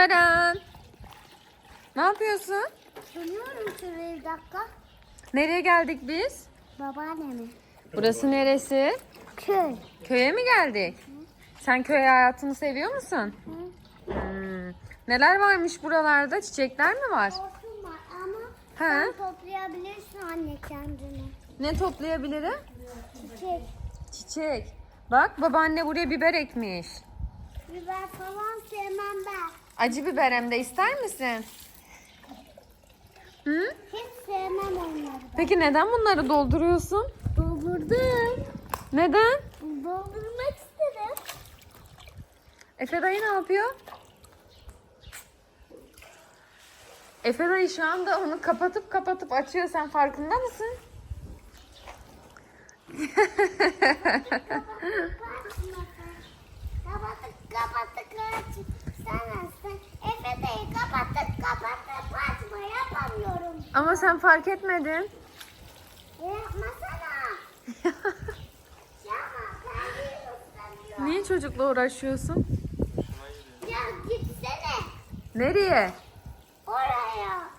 Karan. Ne yapıyorsun? Dönüyorum şuraya bir dakika. Nereye geldik biz? Babaanneme. Burası neresi? Köy. Köye mi geldik? Sen köy hayatını seviyor musun? Hı? Hmm. Neler varmış buralarda? Çiçekler mi var? Hortum var ama He. sen toplayabilirsin anne kendini. Ne toplayabilirim? Çiçek, Çiçek. Bak babaanne buraya biber ekmiş. biber falan sevmem ben. Acı biber hem de ister misin? Hı? Hiç sevmem onları. Peki neden bunları dolduruyorsun? Doldurdum. Neden? Doldurmak istedim. Efe dayı ne yapıyor? Efe dayı şu anda onu kapatıp kapatıp açıyor. Sen farkında mısın? Ama sen fark etmedin. Yapmasana. Yapma. Niye çocukla uğraşıyorsun? Ya gitsene Nereye? oraya.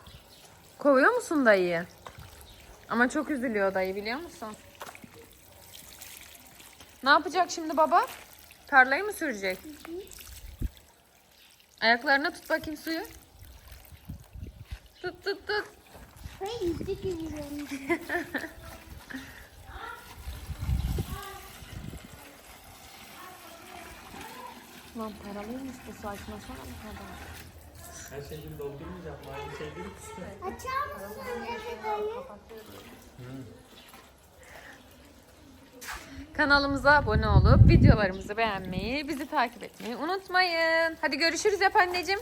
Kovuyor musun dayıyı? Ama çok üzülüyor dayı biliyor musun? Ne yapacak şimdi baba? Tarlayı mı sürecek? Ayaklarına tut bakayım suyu. Tut tut tut. Hey yüzük yürüyorum. Lan paralıymış bu saçmasana bu kadar. Her şeyi gibi doldurmayacağım. Aynı şey değil ki. Açar mısın Efe dayı? Kanalımıza abone olup videolarımızı beğenmeyi, bizi takip etmeyi unutmayın. Hadi görüşürüz yap anneciğim.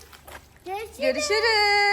Görüşürüz. Görüşürüz.